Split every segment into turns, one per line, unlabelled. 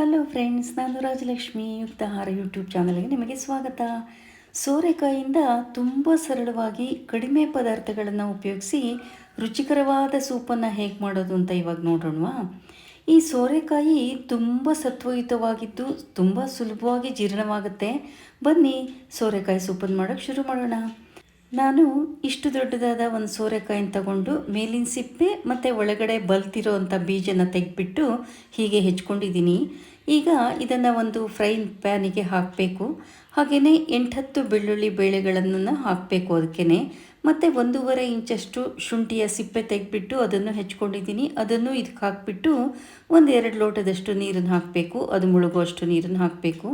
Hello friends, ನಾನು Rajalakshmi ಯುಕ್ತಹಾರ YouTube ಚಾನಲ್ಗೆ ನಿಮಗೆ ಸ್ವಾಗತ. ಸೋರೆಕಾಯಿಯಿಂದ ತುಂಬ ಸರಳವಾಗಿ ಕಡಿಮೆ ಪದಾರ್ಥಗಳನ್ನು ಉಪಯೋಗಿಸಿ ರುಚಿಕರವಾದ ಸೂಪನ್ನು ಹೇಗೆ ಮಾಡೋದು ಅಂತ ಇವಾಗ ನೋಡೋಣವಾ. ಈ ಸೋರೆಕಾಯಿ ತುಂಬ ಸತ್ವಯುತವಾಗಿದ್ದು, ತುಂಬ ಸುಲಭವಾಗಿ ಜೀರ್ಣವಾಗುತ್ತೆ. ಬನ್ನಿ ಸೋರೆಕಾಯಿ ಸೂಪನ್ನು ಮಾಡೋಕ್ಕೆ ಶುರು ಮಾಡೋಣ. ನಾನು ಇಷ್ಟು ದೊಡ್ಡದಾದ ಒಂದು ಸೋರೆಕಾಯಿನ ತಗೊಂಡು ಮೇಲಿನ ಸಿಪ್ಪೆ ಮತ್ತು ಒಳಗಡೆ ಬಲ್ತಿರೋ ಅಂಥ ಬೀಜನ ತೆಗೆದ್ಬಿಟ್ಟು ಹೀಗೆ ಹೆಚ್ಕೊಂಡಿದ್ದೀನಿ. ಈಗ ಇದನ್ನು ಒಂದು ಫ್ರೈನ್ ಪ್ಯಾನಿಗೆ ಹಾಕಬೇಕು. ಹಾಗೆಯೇ ಎಂಟತ್ತು ಬೆಳ್ಳುಳ್ಳಿ ಬೇಳೆಗಳನ್ನು ಹಾಕಬೇಕು ಅದಕ್ಕೆ ಮತ್ತು ಒಂದೂವರೆ ಇಂಚಷ್ಟು ಶುಂಠಿಯ ಸಿಪ್ಪೆ ತೆಗೆದ್ಬಿಟ್ಟು ಅದನ್ನು ಹೆಚ್ಕೊಂಡಿದ್ದೀನಿ. ಅದನ್ನು ಇದಕ್ಕೆ ಹಾಕಿಬಿಟ್ಟು ಒಂದು ಎರಡು ಲೋಟದಷ್ಟು ನೀರನ್ನು ಹಾಕಬೇಕು. ಅದು ಮುಳುಗುವಷ್ಟು ನೀರನ್ನು ಹಾಕಬೇಕು.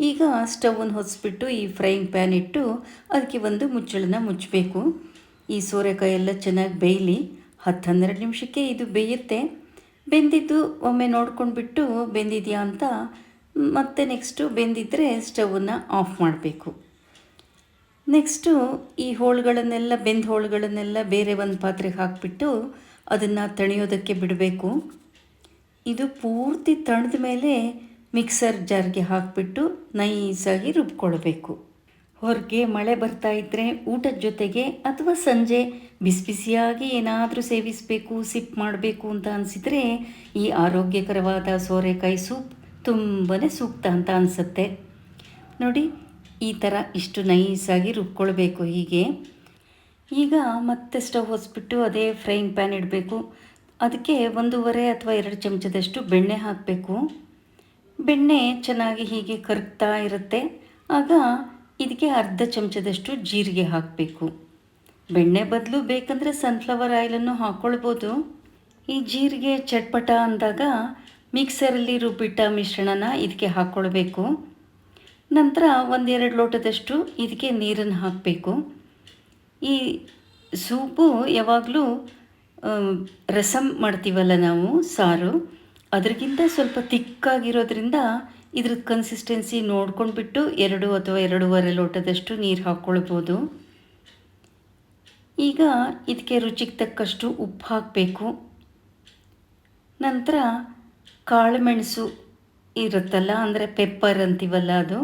ಈಗ ಸ್ಟವನ್ನು ಹೊಸ್ಬಿಟ್ಟು ಈ ಫ್ರೈಯಿಂಗ್ ಪ್ಯಾನ್ ಇಟ್ಟು ಅದಕ್ಕೆ ಒಂದು ಮುಚ್ಚಳನ ಮುಚ್ಚಬೇಕು. ಈ ಸೋರೆಕಾಯಿ ಎಲ್ಲ ಚೆನ್ನಾಗಿ ಬೇಯಲಿ ಹತ್ತು ಹನ್ನೆರಡು ನಿಮಿಷಕ್ಕೆ ಇದು ಬೇಯುತ್ತೆ. ಬೆಂದಿದ್ದು ಒಮ್ಮೆ ನೋಡ್ಕೊಂಡ್ಬಿಟ್ಟು ಬೆಂದಿದೆಯಾ ಅಂತ ಮತ್ತೆ ನೆಕ್ಸ್ಟು ಬೆಂದಿದ್ದರೆ ಸ್ಟವನ್ನು ಆಫ್ ಮಾಡಬೇಕು. ನೆಕ್ಸ್ಟು ಈ ಹೋಳುಗಳನ್ನೆಲ್ಲ, ಬೆಂದ ಹೋಳುಗಳನ್ನೆಲ್ಲ ಬೇರೆ ಒಂದು ಪಾತ್ರೆಗೆ ಹಾಕಿಬಿಟ್ಟು ಅದನ್ನು ತಣಿಯೋದಕ್ಕೆ ಬಿಡಬೇಕು. ಇದು ಪೂರ್ತಿ ತಣಿದ ಮೇಲೆ ಮಿಕ್ಸರ್ ಜಾರ್ಗೆ ಹಾಕಿಬಿಟ್ಟು ನೈಸಾಗಿ ರುಬ್ಕೊಳ್ಬೇಕು. ಹೊರಗೆ ಮಳೆ ಬರ್ತಾ ಇದ್ದರೆ ಊಟದ ಜೊತೆಗೆ ಅಥವಾ ಸಂಜೆ ಬಿಸಿ ಬಿಸಿಯಾಗಿ ಏನಾದರೂ ಸೇವಿಸಬೇಕು, ಸಿಪ್ ಮಾಡಬೇಕು ಅಂತ ಅನಿಸಿದರೆ ಈ ಆರೋಗ್ಯಕರವಾದ ಸೋರೆಕಾಯಿ ಸೂಪ್ ತುಂಬಾ ಸೂಕ್ತ ಅಂತ ಅನಿಸುತ್ತೆ. ನೋಡಿ, ಈ ಥರ ಇಷ್ಟು ನೈಸಾಗಿ ರುಬ್ಕೊಳ್ಬೇಕು ಹೀಗೆ. ಈಗ ಮತ್ತೆ ಸ್ಟವ್ ಹೊಸ್ಬಿಟ್ಟು ಅದೇ ಫ್ರೈಯಿಂಗ್ ಪ್ಯಾನ್ ಇಡಬೇಕು. ಅದಕ್ಕೆ ಒಂದೂವರೆ ಅಥವಾ ಎರಡು ಚಮಚದಷ್ಟು ಬೆಣ್ಣೆ ಹಾಕಬೇಕು. ಬೆಣ್ಣೆ ಚೆನ್ನಾಗಿ ಹೀಗೆ ಕರಗ್ತಾ ಇರುತ್ತೆ. ಆಗ ಇದಕ್ಕೆ ಅರ್ಧ ಚಮಚದಷ್ಟು ಜೀರಿಗೆ ಹಾಕಬೇಕು. ಬೆಣ್ಣೆ ಬದಲು ಬೇಕಂದರೆ ಸನ್ಫ್ಲವರ್ ಆಯಿಲನ್ನು ಹಾಕ್ಕೊಳ್ಬೋದು ಈ ಜೀರಿಗೆ ಚಟ್ಪಟ ಅಂದಾಗ ಮಿಕ್ಸರಲ್ಲಿ ರುಬ್ಬಿಟ್ಟ ಮಿಶ್ರಣನ ಇದಕ್ಕೆ ಹಾಕ್ಕೊಳ್ಬೇಕು ನಂತರ ಒಂದೆರಡು ಲೋಟದಷ್ಟು ಇದಕ್ಕೆ ನೀರನ್ನು ಹಾಕಬೇಕು. ಈ ಸೂಪು ಯಾವಾಗಲೂ ರಸಂ ಮಾಡ್ತೀವಲ್ಲ ನಾವು, ಸಾರು. ಅದರಿಗಿಂತ ಸ್ವಲ್ಪ ತಿಕ್ಕಾಗಿರೋದ್ರಿಂದ ಇದ್ರ ಕನ್ಸಿಸ್ಟೆನ್ಸಿ ನೋಡ್ಕೊಂಡ್ಬಿಟ್ಟು ಎರಡು ಅಥವಾ ಎರಡೂವರೆ ಲೋಟದಷ್ಟು ನೀರು ಹಾಕ್ಕೊಳ್ಬೋದು ಈಗ ಇದಕ್ಕೆ ರುಚಿಗೆ ತಕ್ಕಷ್ಟು ಉಪ್ಪು ಹಾಕಬೇಕು. ನಂತರ ಕಾಳುಮೆಣಸು ಇರುತ್ತಲ್ಲ, ಅಂದರೆ ಪೆಪ್ಪರ್ ಅಂತೀವಲ್ಲ ಅದು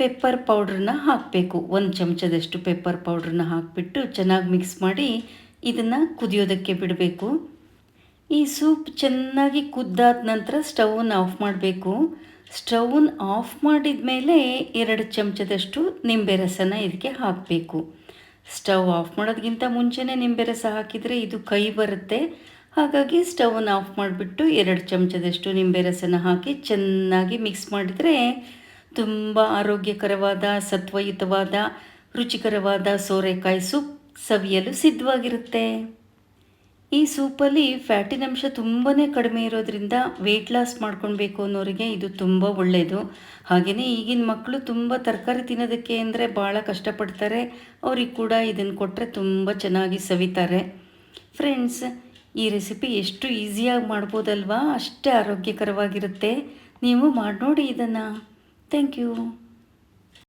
ಪೆಪ್ಪರ್ ಪೌಡ್ರನ್ನ ಹಾಕಬೇಕು. ಒಂದು ಚಮಚದಷ್ಟು ಪೆಪ್ಪರ್ ಪೌಡ್ರನ್ನ ಹಾಕಿಬಿಟ್ಟು ಚೆನ್ನಾಗಿ ಮಿಕ್ಸ್ ಮಾಡಿ ಇದನ್ನು ಕುದಿಯೋದಕ್ಕೆ ಬಿಡಬೇಕು. ಈ ಸೂಪ್ ಚೆನ್ನಾಗಿ ಕುದ್ದಾದ ನಂತರ ಸ್ಟವನ್ನು ಆಫ್ ಮಾಡಬೇಕು. ಸ್ಟವ್ನ ಆಫ್ ಮಾಡಿದ ಮೇಲೆ ಎರಡು ಚಮಚದಷ್ಟು ನಿಂಬೆ ರಸನ ಇದಕ್ಕೆ ಹಾಕಬೇಕು. ಸ್ಟವ್ ಆಫ್ ಮಾಡೋದಕ್ಕಿಂತ ಮುಂಚೆನೇ ನಿಂಬೆ ರಸ ಹಾಕಿದರೆ ಇದು ಕೈ ಬರುತ್ತೆ. ಹಾಗಾಗಿ ಸ್ಟವನ್ನು ಆಫ್ ಮಾಡಿಬಿಟ್ಟು ಎರಡು ಚಮಚದಷ್ಟು ನಿಂಬೆ ರಸನ ಹಾಕಿ ಚೆನ್ನಾಗಿ ಮಿಕ್ಸ್ ಮಾಡಿದರೆ ತುಂಬ ಆರೋಗ್ಯಕರವಾದ, ಸತ್ವಯುತವಾದ, ರುಚಿಕರವಾದ ಸೋರೆಕಾಯಿ ಸೂಪ್ ಸವಿಯಲು ಸಿದ್ಧವಾಗಿರುತ್ತೆ. ಈ ಸೂಪಲ್ಲಿ ಫ್ಯಾಟಿನ ಅಂಶ ತುಂಬಾ ಕಡಿಮೆ ಇರೋದ್ರಿಂದ ವೆಯ್ಟ್ ಲಾಸ್ ಮಾಡ್ಕೊಳ್ಬೇಕು ಅನ್ನೋರಿಗೆ ಇದು ತುಂಬ ಒಳ್ಳೆಯದು ಹಾಗೆಯೇ ಈಗಿನ ಮಕ್ಕಳು ತುಂಬ ತರಕಾರಿ ತಿನ್ನೋದಕ್ಕೆ ಅಂದರೆ ಭಾಳ ಕಷ್ಟಪಡ್ತಾರೆ. ಅವ್ರಿಗೆ ಕೂಡ ಇದನ್ನು ಕೊಟ್ಟರೆ ತುಂಬ ಚೆನ್ನಾಗಿ ಸವಿತಾರೆ. ಫ್ರೆಂಡ್ಸ್ ಈ ರೆಸಿಪಿ ಎಷ್ಟು ಈಸಿಯಾಗಿ ಮಾಡ್ಬೋದಲ್ವಾ? ಅಷ್ಟೇ ಆರೋಗ್ಯಕರವಾಗಿರುತ್ತೆ. ನೀವು ಮಾಡಿ ನೋಡಿ ಇದನ್ನು. Thank you